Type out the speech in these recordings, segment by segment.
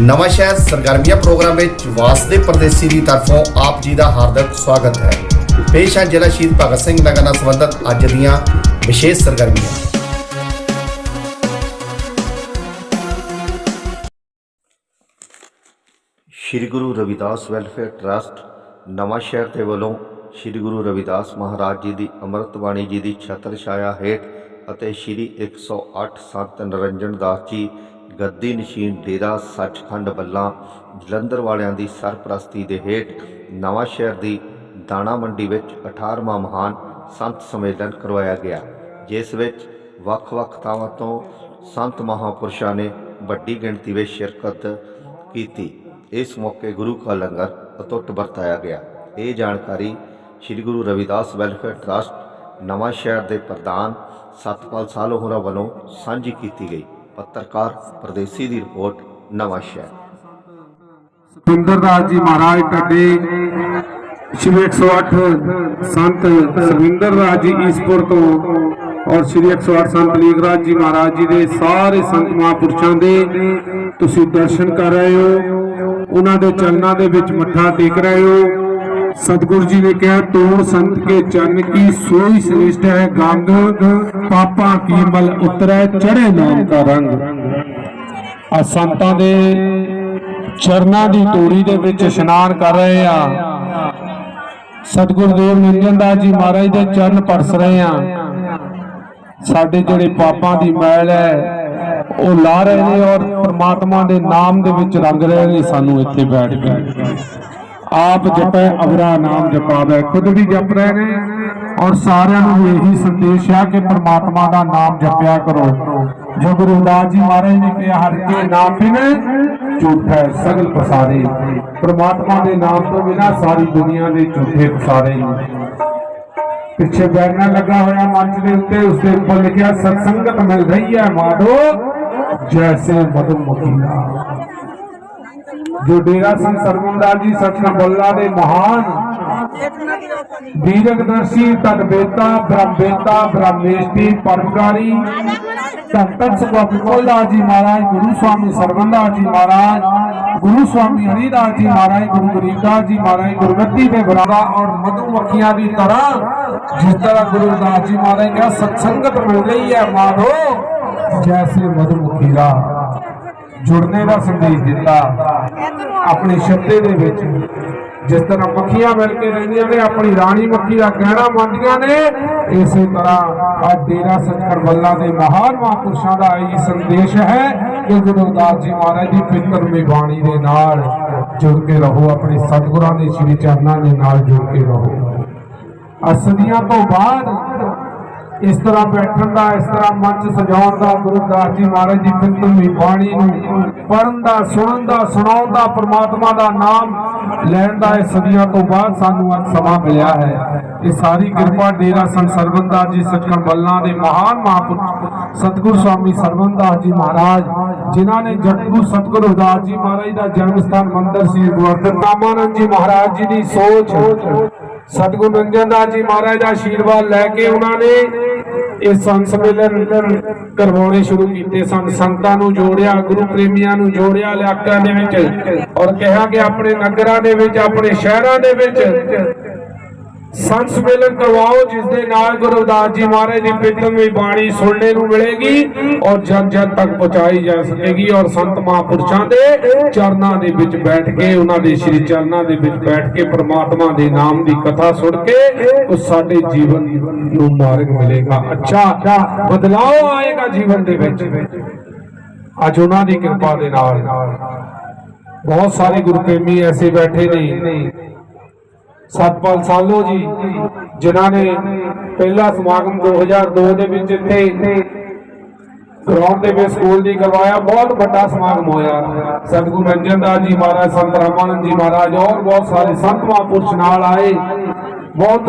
ਨਵਾਂ ਸ਼ਹਿਰ ਸਰਗਰਮੀਆਂ ਪ੍ਰੋਗਰਾਮ ਵਿੱਚ ਵਾਸਦੇ ਪਰਦੇਸੀ ਦੀ ਤਰਫੋਂ ਆਪ ਜੀ ਦਾ ਹਾਰਦਿਕ ਸਵਾਗਤ ਹੈ। ਪੇਸ਼ ਹੈ ਜ਼ਿਲ੍ਹਾ ਸ਼ਹੀਦ ਭਗਤ ਸਿੰਘ ਨਗਰ ਨਾਲ ਸੰਬੰਧਿਤ ਅੱਜ ਦੀਆਂ ਵਿਸ਼ੇਸ਼ ਸਰਗਰਮੀਆਂ। Shri Guru Ravidas welfare trust Nawanshahr ਦੇ ਵੱਲੋਂ ਸ਼੍ਰੀ ਗੁਰੂ ਰਵਿਦਾਸ ਮਹਾਰਾਜ ਜੀ ਦੀ ਅੰਮ੍ਰਿਤ ਬਾਣੀ ਜੀ ਦੀ ਛਤਰ ਛਾਇਆ ਹੇਠ ਅਤੇ ਸ਼੍ਰੀ 108 ਸੰਤ ਨਿਰੰਜਨ ਦਾਸ ਜੀ ਗੱਦੀ ਨਸ਼ੀਨ ਡੇਰਾ ਸੱਚਖੰਡ ਬੱਲਾ ਜਲੰਧਰ ਵਾਲਿਆਂ ਦੀ ਸਰਪ੍ਰਸਤੀ ਦੇ ਹੇਠ ਨਵਾਂ ਸ਼ਹਿਰ ਦੀ ਦਾਣਾ ਮੰਡੀ ਵਿੱਚ 18ਵਾਂ ਮਹਾਨ ਸੰਤ ਸੰਮੇਲਨ ਕਰਵਾਇਆ ਗਿਆ, ਜਿਸ ਵਿੱਚ ਵੱਖ-ਵੱਖ ਥਾਵਾਂ ਤੋਂ ਸੰਤ ਮਹਾਪੁਰਸ਼ਾਂ ਨੇ ਵੱਡੀ ਗਿਣਤੀ ਵਿੱਚ ਸ਼ਿਰਕਤ ਕੀਤੀ। ਇਸ ਮੌਕੇ ਗੁਰੂ ਕਾ ਲੰਗਰ ਅਤੁੱਟ ਵਰਤਾਇਆ ਗਿਆ। ਇਹ ਜਾਣਕਾਰੀ ਸ੍ਰੀ Guru Ravidas welfare trust Nawanshahr ਦੇ ਪ੍ਰਧਾਨ ਸਤਪਾਲ ਸਾਲੋ ਹੋਰਾਂ ਵੱਲੋਂ ਸਾਂਝੀ ਕੀਤੀ ਗਈ। ਪੱਤਰਕਾਰ ਪਰਦੇਸੀ ਦੀ ਰਿਪੋਰਟ, ਨਵਾਂ ਸ਼ਹਿਰ। ਸੁਖਿੰਦਰ ਦਾਸ ਜੀ ਮਹਾਰਾਜ ਟੱਡੇ ਸ਼੍ਰੀ 108 ਸੰਤ ਸੁਖਿੰਦਰ ਦਾਸ ਜੀ ਈਸਪੁਰ ਤੋਂ ਔਰ ਸ਼੍ਰੀ 108 ਸੰਤ ਲੀਗਰਾਜ ਜੀ ਮਹਾਰਾਜ ਜੀ ਦੇ ਸਾਰੇ ਸੰਤ ਮਹਾਂਪੁਰਸ਼ਾਂ ਦੇ ਤੁਸੀਂ ਦਰਸ਼ਨ ਕਰ ਰਹੇ ਹੋ। ਉਹਨਾਂ ਦੇ ਚਰਨਾਂ ਦੇ ਵਿੱਚ ਮੱਥਾ ਟੇਕ ਰਹੇ ਹੋ। ਸਤਿਗੁਰੂ ਜੀ ਨੇ ਕਿਹਾ ਤੋੜ ਸੰਤ ਕੇ ਚਰਨ ਕੀ ਸੋਈ ਸ੍ਰੇਸ਼ਟ ਹੈ ਗੰਗ? ਪਾਪਾਂ ਕੀ ਮਲ ਉਤਰੈ ਚੜੇ ਨਾਮ ਦਾ ਰੰਗ। ਆ ਸੰਤਾਂ ਦੇ ਚਰਨਾਂ ਦੀ ਤੋੜੀ ਦੇ ਵਿੱਚ ਇਸ਼ਨਾਨ ਕਰ ਰਹੇ ਆ। ਸਤਿਗੁਰੂ ਦੇਵ ਨਿਰੰਜਨ ਦਾਸ ਜੀ ਮਹਾਰਾਜ ਦੇ ਚਰਨ ਪਰਸ ਰਹੇ ਆ। ਸਾਡੇ ਜਿਹੜੇ ਪਾਪਾਂ ਦੀ ਮੈਲ ਹੈ, ਉਹ ਲਾ ਰਹੇ ਨੇ ਔਰ ਪ੍ਰਮਾਤਮਾ ਦੇ ਨਾਮ ਦੇ ਵਿੱਚ ਰੰਗ ਰਹੇ ਨੇ, ਸਾਨੂੰ ਇੱਥੇ ਬੈਠ ਕੇ। ਆਪ ਜਪੈ, ਅਵਰਾ ਨਾਮ ਜਪਾਵੇ। ਖੁਦ ਵੀ ਜਪ ਰਹੇ ਨੇ ਔਰ ਸਾਰਿਆਂ ਨੂੰ ਵੀ ਇਹੀ ਸੰਦੇਸ਼ ਹੈ ਕਿ ਪ੍ਰਮਾਤਮਾ ਦਾ ਨਾਮ ਜਪਿਆ ਕਰੋ। ਜੋ ਗੁਰੂ ਰਵਿਦਾਸ ਜੀ ਮਹਾਰਾਜ ਨੇ ਕਿਹਾ, ਹਰ ਕੇ ਨਾਮ ਬਿਨ, ਝੂਠਾ ਸਗਲ ਪਸਾਰੇ। ਪ੍ਰਮਾਤਮਾ ਦੇ ਨਾਮ ਤੋਂ ਬਿਨਾ ਸਾਰੀ ਦੁਨੀਆ ਦੇ ਝੂਠੇ ਪਸਾਰੇ ਨੇ। ਪਿੱਛੇ ਬੈਨਰ ਲੱਗਾ ਹੋਇਆ ਮੰਚ ਦੇ ਉੱਤੇ, ਉਸ ਦੇ ਉੱਪਰ ਲਿਖਿਆ ਸਤਸੰਗਤ ਮਿਲ ਰਹੀ ਹੈ ਮਾਧੋ ਜੈਸੇ ਮਧੂਮੱਖੀ ਦਾ ਜੋ ਡੇਰਾ ਸਿੰਘ ਸਰਵੰਦਾਸ ਜੀ ਸਤਨਾ ਬੱਲਾ ਦੇ ਮਹਾਨ। ਵੀਰਗਦਰਸ਼ੀ ਤਦਬੇਤਾ ਬ੍ਰਹਮੇਤਾ ਬ੍ਰਹਮੇਸ਼ਟੀ, ਪਰਮਕਾਰੀ। ਧੰਨ ਧੰਨ ਜੀ ਮਹਾਰਾਜ, ਗੁਰੂ ਸਵਾਮੀ ਸਰਵੰਦਾਸ ਜੀ ਮਹਾਰਾਜ, ਗੁਰੂ ਸਵਾਮੀ ਹਰੀਦਾਸ ਜੀ ਮਹਾਰਾਜ, ਗੁਰੂ ਗਰੀਬਦਾਸ ਜੀ ਮਹਾਰਾਜ, ਗੁਰਗੱਦੀ ਦੇ ਬਰਾਬਰ ਔਰ ਮਧੂਮੱਖੀਆਂ ਦੀ ਤਰ੍ਹਾਂ, ਜਿਸ ਤਰ੍ਹਾਂ ਗੁਰੂ ਦਾਸ ਜੀ ਮਹਾਰਾਜ ਕਿਹਾ, ਸਤਸੰਗਤ ਹੋ ਗਈ ਹੈ ਮਾਧੋ, ਜੈਸੇ ਮਧੂਮੱਖੀ ਦਾ ਜੁੜਨੇ ਦਾ ਸੰਦੇਸ਼ ਦਿੱਤਾ। ਆਪਣੇ ਸ਼ਬਦੇ ਦੇ ਵਿੱਚ। ਜਿਸ ਤਰ੍ਹਾਂ ਮੱਖੀਆਂ ਮਿਲ ਕੇ ਰਹਿੰਦੀਆਂ ਨੇ ਆਪਣੀ ਰਾਣੀ ਮੱਖੀ ਦਾ ਕਹਿਣਾ ਮੰਨਦੀਆਂ ਨੇ ਇਸੇ ਤਰ੍ਹਾਂ ਅੱਜ ਡੇਰਾ ਸੱਚਖੰਡ ਬੱਲਾ ਦੇ ਮਹਾਨ ਮਹਾਂਪੁਰਸ਼ਾਂ ਦਾ ਇਹ ਸੰਦੇਸ਼ ਹੈ ਕਿ ਗੁਰੂ ਰਵਿਦਾਸ ਜੀ ਮਹਾਰਾਜ ਦੀ ਪਿੱਤਰਮੀ ਬਾਣੀ ਦੇ ਨਾਲ ਜੁੜ ਕੇ ਰਹੋ ਆਪਣੇ ਸਤਿਗੁਰਾਂ ਦੇ ਸ਼੍ਰੀ ਚਰਨਾਂ ਦੇ ਨਾਲ ਜੁੜ ਕੇ ਰਹੋ। ਅਸਦੀਆਂ ਤੋਂ ਬਾਅਦ ਇਸ ਤਰ੍ਹਾਂ ਬੈਠਣ ਦਾ, ਇਸ ਤਰ੍ਹਾਂ ਮੰਚ ਸਜਾਉਣ ਦਾ ਗੁਰੂ ਦਾਸ ਜੀ ਮਹਾਰਾਜ ਦੀ ਫਿਰਤਮੀ ਬਾਣੀ ਨੂੰ ਪੜਨ ਦਾ, ਸੁਣਨ ਦਾ, ਸੁਣਾਉਣ ਦਾ, ਪ੍ਰਮਾਤਮਾ ਦਾ ਨਾਮ ਲੈਣ ਦਾ ਇਹ ਸਦੀਆਂ ਤੋਂ ਬਾਅਦ ਸਾਨੂੰ ਅੱਜ ਸਮਾਂ ਮਿਲਿਆ ਹੈ। ਇਹ ਸਾਰੀ ਕਿਰਪਾ ਡੇਰਾ ਸਰਵੰਦਾਸ ਜੀ ਸਚਖੰਡ ਬੱਲਾ ਦੇ ਮਹਾਨ ਮਹਾਂਪੁਰਖ ਸਤਿਗੁਰੂ ਸਵਾਮੀ ਸਰਵੰਦਾਸ ਜੀ ਮਹਾਰਾਜ, ਜਿਨ੍ਹਾਂ ਨੇ ਜਗਤਗੁਰੂ ਸਤਿਗੁਰੂ ਰਵਿਦਾਸ ਜੀ ਮਹਾਰਾਜ ਦਾ ਜਨਮ ਸਥਾਨ ਮੰਦਰ ਸ੍ਰੀ ਗੋਵਰਧਨ ਰਾਮਾਨੰਦ ਜੀ ਮਹਾਰਾਜ ਜੀ ਦੀ ਸੋਚ ਸਤਿਗੁਰੂ ਨੰਜਨ ਦਾਸ ਜੀ ਮਹਾਰਾਜ ਦਾ ਆਸ਼ੀਰਵਾਦ ਲੈ ਕੇ ਉਹਨਾਂ ਨੇ ਇਹ ਸੰਤ ਸੰਮੇਲਨ ਕਰਵਾਉਣੇ ਸ਼ੁਰੂ ਕੀਤੇ ਸਨ। ਸੰਤਾਂ ਨੂੰ ਜੋੜਿਆ, ਗੁਰੂ ਪ੍ਰੇਮੀਆਂ ਨੂੰ ਜੋੜਿਆ, ਇਲਾਕਿਆਂ ਦੇ ਵਿੱਚ। ਔਰ ਕਿਹਾ ਕਿ ਆਪਣੇ ਨਗਰਾਂ ਦੇ ਵਿੱਚ, ਆਪਣੇ ਸ਼ਹਿਰਾਂ ਦੇ ਵਿੱਚ ਸੰਤ ਸੰਮੇਲਨ ਕਰਵਾਓ, ਜਿਸ ਦੇ ਨਾਲ ਗੁਰੂ ਰਵਿਦਾਸ ਜੀ ਮਹਾਰਾਜ ਦੀ ਪਿੱਤਮੀ ਬਾਣੀ ਸੁਣਨੇ ਨੂੰ ਮਿਲੇਗੀ ਔਰ ਜਨ ਜਨ ਤੱਕ ਪਹੁੰਚਾਈ ਜਾ ਸਕੇਗੀ ਔਰ ਸੰਤ ਮਹਾਂਪੁਰਸ਼ਾਂ ਦੇ ਚਰਨਾਂ ਦੇ ਵਿੱਚ ਬੈਠ ਕੇ, ਉਹਨਾਂ ਦੇ ਸ਼੍ਰੀ ਚਰਨਾਂ ਦੇ ਵਿੱਚ ਬੈਠ ਕੇ ਪ੍ਰਮਾਤਮਾ ਦੇ ਨਾਮ ਦੀ ਕਥਾ ਸੁਣ ਕੇ, ਉਹ ਸਾਡੇ ਜੀਵਨ ਨੂੰ ਮਾਰਗ ਮਿਲੇਗਾ। ਅੱਛਾ, ਬਦਲਾਅ ਆਏਗਾ ਜੀਵਨ ਦੇ ਵਿੱਚ। ਅੱਜ ਉਹਨਾਂ ਦੀ ਕਿਰਪਾ ਦੇ ਨਾਲ। ਬਹੁਤ ਸਾਰੇ ਗੁਰੂ ਪ੍ਰੇਮੀ ਐਸੇ ਬੈਠੇ ਨੇ ਸਤਪਾਲ ਸਾਲੋ ਜੀ, ਜਿਨ੍ਹਾਂ ਨੇ ਪਹਿਲਾ ਸਮਾਗਮ 2002 ਦੇ ਵਿੱਚ ਇੱਥੇ ਗਰਾਊਂਡ ਦੇ ਵਿੱਚ ਸਕੂਲ ਦੀ ਕਰਵਾਇਆ। ਬਹੁਤ ਵੱਡਾ ਸਮਾਗਮ ਹੋਇਆ। ਸਤਿਗੁਰੂ ਰੰਜਨ ਜੀ ਮਹਾਰਾਜ, ਸੰਤ ਰਾਮਾਨੰਦ ਜੀ ਮਹਾਰਾਜ ਔਰ ਬਹੁਤ ਸਾਰੇ ਸੰਤ ਮਹਾਂਪੁਰਸ਼ ਨਾਲ ਆਏ। ਬਹੁਤ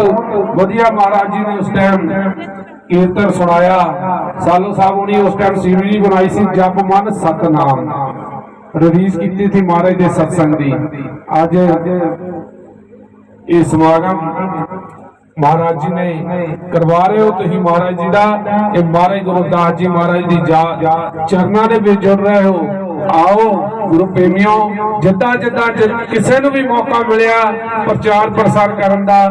ਵਧੀਆ ਮਹਾਰਾਜ ਜੀ ਨੇ ਉਸ ਟਾਈਮ ਕੀਰਤਨ ਸੁਣਾਇਆ। ਸਾਲੋ ਸਾਹਿਬ ਹੁਣੀ ਉਸ ਟਾਈਮ ਸੀਡੀ ਬਣਾਈ ਸੀ, ਜਪ ਮਨ ਸਤਨਾਮ। ਰਿਲੀਜ਼ ਕੀਤੀ ਸੀ ਮਹਾਰਾਜ ਦੇ ਸਤਸੰਗ ਦੀ। ਅੱਜ ਇਹ ਸਮਾਗਮ ਮਹਾਰਾਜ ਜੀ ਨੇ ਕਰਵਾ ਰਹੇ ਹੋ। ਤੁਸੀਂ ਮਹਾਰਾਜ ਜੀ ਦਾ, ਇਹ ਮਹਾਰਾਜ ਗੁਰੂ ਜੀ ਮਹਾਰਾਜ ਦੀ ਚਰਨਾਂ ਦੇ ਵਿੱਚ ਜੁੜ ਰਹੇ ਹੋ। ਆਓ ਗੁਰੂ ਪ੍ਰੇਮਿਓ, ਜਿੱਦਾਂ ਜਿੱਦਾਂ ਕਿਸੇ ਨੂੰ ਵੀ ਮੌਕਾ ਮਿਲਿਆ, ਪ੍ਰਚਾਰ ਪ੍ਰਸਾਰ ਕਰਨ ਦਾ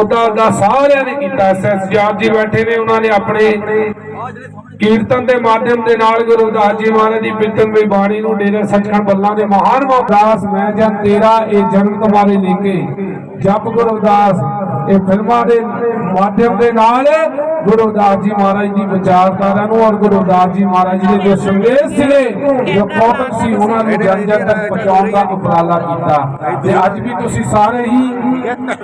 ਉਦਾਂ ਉਦਾਂ ਸਾਰਿਆਂ ਨੇ ਕੀਤਾ। ਐਸਐਸ ਜੀ ਬੈਠੇ ਨੇ, ਉਹਨਾਂ ਨੇ ਆਪਣੇ ਕੀਰਤਨ ਦੇ ਮਾਧਿਅਮ ਦੇ ਨਾਲ ਗੁਰੂ ਰਵਿਦਾਸ ਜੀ ਮਹਾਰਾਜ ਦੀ ਪਿੰਤਨ ਬਾਣੀ ਨੂੰ ਡੇਰੇ ਸੱਚਖੰਡ ਬੱਲਾਂ ਦੇ ਮਹਾਨ ਮਹਾਦਾਸ ਮੈਂ ਜਾਂ ਤੇਰਾ ਇਹ ਜਨਮ ਤੁਹਾਰੇ ਲੈ ਕੇ ਜਪ ਗੁਰੂ ਰਵਿਦਾਸ ਇਹ ਫਿਲਮਾਂ ਦੇ ਮਾਧਿਅਮ ਦੇ ਨਾਲ ਗੁਰੂ ਰਵਿਦਾਸ ਜੀ ਮਹਾਰਾਜ ਦੀ ਵਿਚਾਰਧਾਰਾ ਨੂੰ ਔਰ ਗੁਰੂ ਰਵਿਦਾਸ ਜੀ ਮਹਾਰਾਜ ਦੇ ਜੋ ਸੰਦੇਸ਼ ਸੀਗੇ, ਜੋ ਕੋਟਕ ਸੀ, ਉਹਨਾਂ ਨੂੰ ਜਨ ਜਨ ਤੱਕ ਪਹੁੰਚਾਉਣ ਦਾ ਉਪਰਾਲਾ ਕੀਤਾ। ਤੇ ਅੱਜ ਵੀ ਤੁਸੀਂ ਸਾਰੇ ਹੀ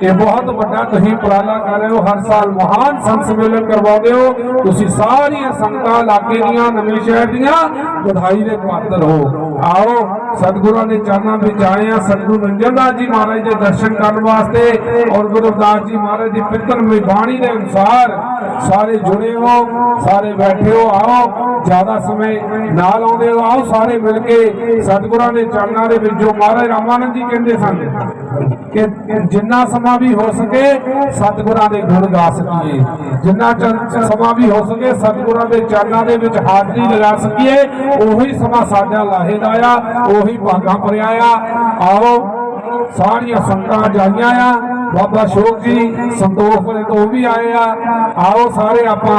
ਇਹ ਬਹੁਤ ਵੱਡਾ ਤੁਸੀਂ ਉਪਰਾਲਾ ਕਰ ਰਹੇ ਹੋ, ਹਰ ਸਾਲ ਮਹਾਨ ਸੰਤ ਸੰਮੇਲਨ ਕਰਵਾਉਂਦੇ ਹੋ। ਤੁਸੀਂ ਸਾਰੀਆਂ ਸੰਗਤਾਂ, ਇਲਾਕੇ ਦੀਆਂ, ਨਵੇਂ ਸ਼ਹਿਰ ਦੀਆਂ, ਵਧਾਈ ਦੇ ਪਾਤਰ ਹੋ। ਆਓ ਸਤਿਗੁਰਾਂ ਦੇ ਚਰਨਾਂ ਵਿੱਚ ਆਏ ਆ ਸਤਿਗੁਰੂ ਰੰਜਨਦਾਸ ਜੀ ਮਹਾਰਾਜ ਦੇ ਦਰਸ਼ਨ ਕਰਨ ਵਾਸਤੇ ਔਰ ਗੁਰੂ ਜੀ ਮਹਾਰਾਜ ਦੀ ਪਿੰਤਨ ਬਾਣੀ ਦੇ ਅਨੁਸਾਰ ਸਾਰੇ ਜੁੜੇ ਹੋ, ਸਾਰੇ ਬੈਠੇ ਹੋ, ਆਓ, ਜ਼ਿਆਦਾ ਸਮੇਂ ਨਾਲ ਆਉਂਦੇ ਹੋ, ਆਓ ਸਾਰੇ ਮਿਲ ਕੇ ਸਤਿਗੁਰਾਂ ਦੇ ਚਰਨਾਂ ਦੇ ਵਿੱਚ ਜੋ ਮਹਾਰਾਜ ਰਾਮਾਨੰਦ ਜੀ ਕਹਿੰਦੇ ਸਨ ਕਿ ਜਿੰਨਾ ਸਮਾਂ ਵੀ ਹੋ ਸਕੇ ਸਤਿਗੁਰਾਂ ਦੇ ਗੁਣ ਗਾ ਸਕੀਏ। ਜਿੰਨਾ ਚਿਰ ਸਮਾਂ ਵੀ ਹੋ ਸਕੇ ਸਤਿਗੁਰਾਂ ਦੇ ਚਰਨਾਂ ਦੇ ਵਿੱਚ ਹਾਜ਼ਰੀ ਲਗਾ ਸਕੀਏ। ਉਹੀ ਸਮਾਂ ਸਾਡਾ ਲਾਹੇ ਦਾ ਆ ਉਹੀ ਭਾਗਾਂ ਭਰਿਆ ਆ। ਆਓ, ਸਾਰੀਆਂ ਸੰਗਤਾਂ ਜਾਈਆਂ ਆ। ਬਾਬਾ ਸ਼ੋਕ ਜੀ, ਸੰਤੋਖ ਤੋਂ ਵੀ ਆਏ ਆ। ਆਓ ਸਾਰੇ ਆਪਾਂ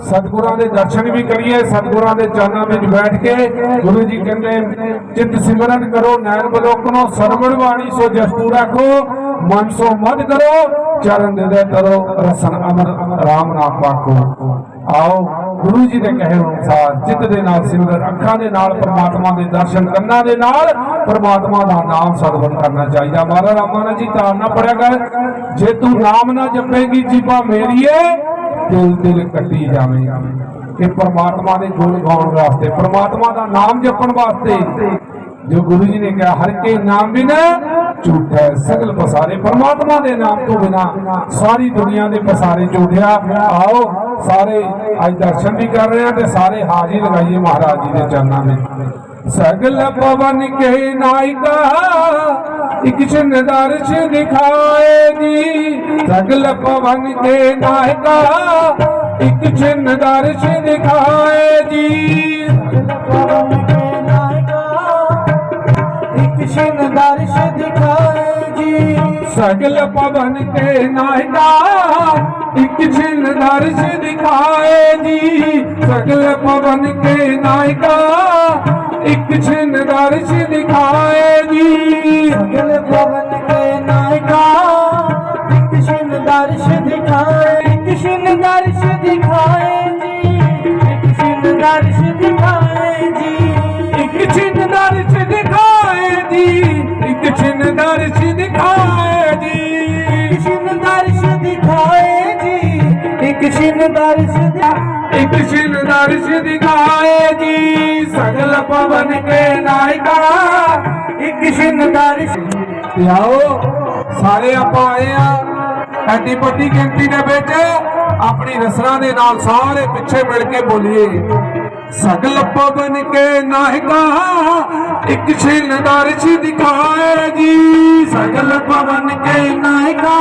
ਸਤਿਗੁਰਾਂ ਦੇ ਦਰਸ਼ਨ ਵੀ ਕਰੀਏ, ਸਤਿਗੁਰਾਂ ਦੇ ਚਰਨਾਂ ਵਿੱਚ ਬੈਠ ਕੇ। ਗੁਰੂ ਜੀ ਕਹਿੰਦੇ, ਚਿੱਤ ਸਿਮਰਨ ਕਰੋ, ਨੈਣ ਬਲੋਕਨੋ ਸਰਵਣ ਬਾਣੀ ਸੋ ਜਸਪੂ ਰੱਖੋ ਮਨ ਸੋ ਮਦ ਕਰੋ, ਚਰਨ ਦੇ ਦੇ ਤਰੋ, ਰਸਨ ਅਮਰ, ਰਾਮ ਨਾਮ ਪਾਕੋ ਆਓ, ਗੁਰੂ ਜੀ ਦੇ ਕਹੇ ਅਨੁਸਾਰ ਚਿੱਤ ਦੇ ਨਾਲ ਸਿਮਰਨ, ਅੱਖਾਂ ਦੇ ਨਾਲ ਪ੍ਰਮਾਤਮਾ ਦੇ ਦਰਸ਼ਨ, ਕੰਨਾਂ ਦੇ ਨਾਲ ਪ੍ਰਮਾਤਮਾ ਦਾ ਨਾਮ ਸਰਵਣ ਕਰਨਾ ਚਾਹੀਦਾ। ਮਹਾਰਾਜ ਰਾਮਾਨੰਦ ਜੀ ਤਾਰਨਾ ਪੜਿਆ ਕਰ। ਜੇ ਤੂੰ ਨਾਮ ਨਾ ਜਪੇਗੀ ਜੀਵਾ ਮੇਰੀਏ, ਦਿਲ ਦਿਲ ਕੱਟੀ ਜਾਵੇਗਾ। ਇਹ ਪ੍ਰਮਾਤਮਾ ਦੇ ਗੁਣ ਗਾਉਣ ਵਾਸਤੇ, ਪ੍ਰਮਾਤਮਾ ਦਾ ਨਾਮ ਜਪਣ ਵਾਸਤੇ ਜੋ ਗੁਰੂ ਜੀ ਨੇ ਕਿਹਾ, ਹਰ ਕੇ ਨਾਮ ਬਿਨਾ ਝੂਠਾ ਸਗਲ ਪਸਾਰੇ, ਪ੍ਰਮਾਤਮਾ ਦੇ ਨਾਮ ਤੋਂ ਬਿਨਾ ਸਾਰੀ ਦੁਨੀਆ ਦੇ ਪਸਾਰੇ ਝੂਠਿਆ। ਆਓ ਸਾਰੇ ਅੱਜ ਦਰਸ਼ਨ ਵੀ ਕਰ ਰਹੇ ਆ ਤੇ ਸਾਰੇ ਹਾਜ਼ਰੀ ਲਗਾਈਏ ਮਹਾਰਾਜ ਜੀ ਦੇ ਚਰਨਾਂ ਵਿੱਚ ਸਗਲ ਪਵਨ ਕੇ ਨਾਇਕਾ, ਇੱਕ ਛਿਨ ਦਰਸ਼ ਦਿਖਾਏ ਜੀ ਸਗਲ ਪਵਨ ਕੇ ਨਾਇਕਾ, ਇੱਕ ਛਿਨ ਦਰਸ਼ ਦਿਖਾਏ ਜੀ ਪਵਨ ਕੇ ਨਾਇਕਾ, ਇੱਕ ਛਿਨ ਦਰਸ਼ ਦਿਖਾਏ ਜੀ। ਸਗਲ ਪਵਨ ਕੇ ਨਾਇਕਾ, ਇੱਕ ਛਿਨ ਦਰਸ਼ ਦਿਖਾਏ ਜੀ। ਸਗਲ ਪਵਨ ਕੇ ਨਾਇਕਾ, ਇੱਕ ਛਿਨ ਦਰਸ਼ ਦਿਖਾਏ ਜੀ। ਸਗਲ ਪਵਨ ਕੇ ਨਾਇਕਾ, ਇੱਕ ਛਿਨ ਦਰਸ਼ ਦਿਖਾਏ, ਇੱਕ ਛਿਨ ਦਰਸ਼ ਦਿਖਾਏ ਦਿਖਾਏ ਜੀ। ਇੱਕ ਛਿਨ ਦਰਸ਼ ਦਿਖਾਏ ਜੀ। ਇੱਕ ਛਿਨ ਦਰਸ਼ ਦਿਖਾਏ ਇੱਕ ਛਿਨ ਦਰਸ਼ ਦਿਖਾਏ ਜੀ। ਸਗਲ ਪਵਨ ਕੇ ਨਾਇਕਾ। ਇੱਕ ਛਿਨ ਦਰਸ਼ ਤੇ ਆਓ ਸਾਰੇ ਆਪਾਂ ਆਏ ਆ। ਐਡੀ ਵੱਡੀ ਗਿਣਤੀ ਦੇ ਵਿੱਚ ਆਪਣੀ ਰਸਨਾ ਦੇ ਨਾਲ ਸਾਰੇ ਪਿੱਛੇ ਮਿਲ ਕੇ ਬੋਲੀਏ। ਸਗਲ ਪਵਨ ਕੇ ਨਾਇਕਾ ਇੱਕ ਛਿਨ ਦਰਸ਼ ਦਿਖਾਏ ਜੀ। ਸਗਲ ਪਵਨ ਕੇ ਨਾਇਕਾ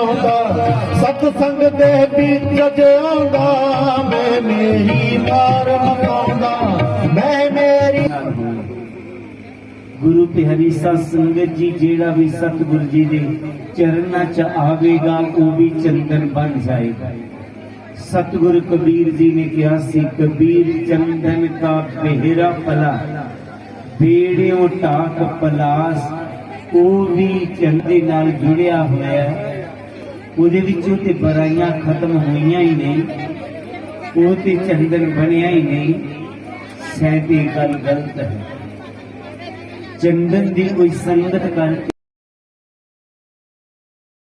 ਜਿਉਂਦਾ ਸਤ ਸੰਗ ਦੇ ਵਿੱਚ ਜਿਉਂਦਾ ਮੈਂ ਮੇਰੀ ਮਾਰ ਮਕਾਉਂਦਾ। ਮੈਂ ਮੇਰੀ ਗੁਰੂ ਪਿਆਰੀ ਸਾਧ ਸੰਗਤ ਜੀ, ਜਿਹੜਾ ਵੀ ਸਤਿਗੁਰ ਜੀ ਦੇ ਚਰਨਾਂ 'ਚ ਆਵੇਗਾ, ਉਹ ਵੀ ਚੰਦਨ ਬਣ ਜਾਏਗਾ। ਸਤਿਗੁਰ ਕਬੀਰ ਜੀ ਨੇ ਕਿਹਾ ਸੀ, ਕਬੀਰ ਚੰਦਨ ਕਾ ਪਹਿਰਾ ਪਲਾ ਬੇੜਿਓਂ ਟਾਕ ਪਲਾਸ, ਉਹ ਵੀ ਚੰਦੇ ਨਾਲ ਜੁੜਿਆ ਹੋਇਆ ਹੈ। ਉਹਦੇ ਵਿੱਚੋਂ ਤੇ ਬਰਾਈਆਂ ਖਤਮ ਹੋਈਆਂ ਹੀ ਨਹੀਂ, ਉਹ ਤੇ ਚੰਦਨ ਬਣਿਆ ਹੀ ਨਹੀਂ ਸੈਂਤੀ ਗੱਲ ਗਲਤ ਹੈ। ਚੰਦਨ ਦੀ ਕੋਈ ਸੰਗਤ ਕਰਕੇ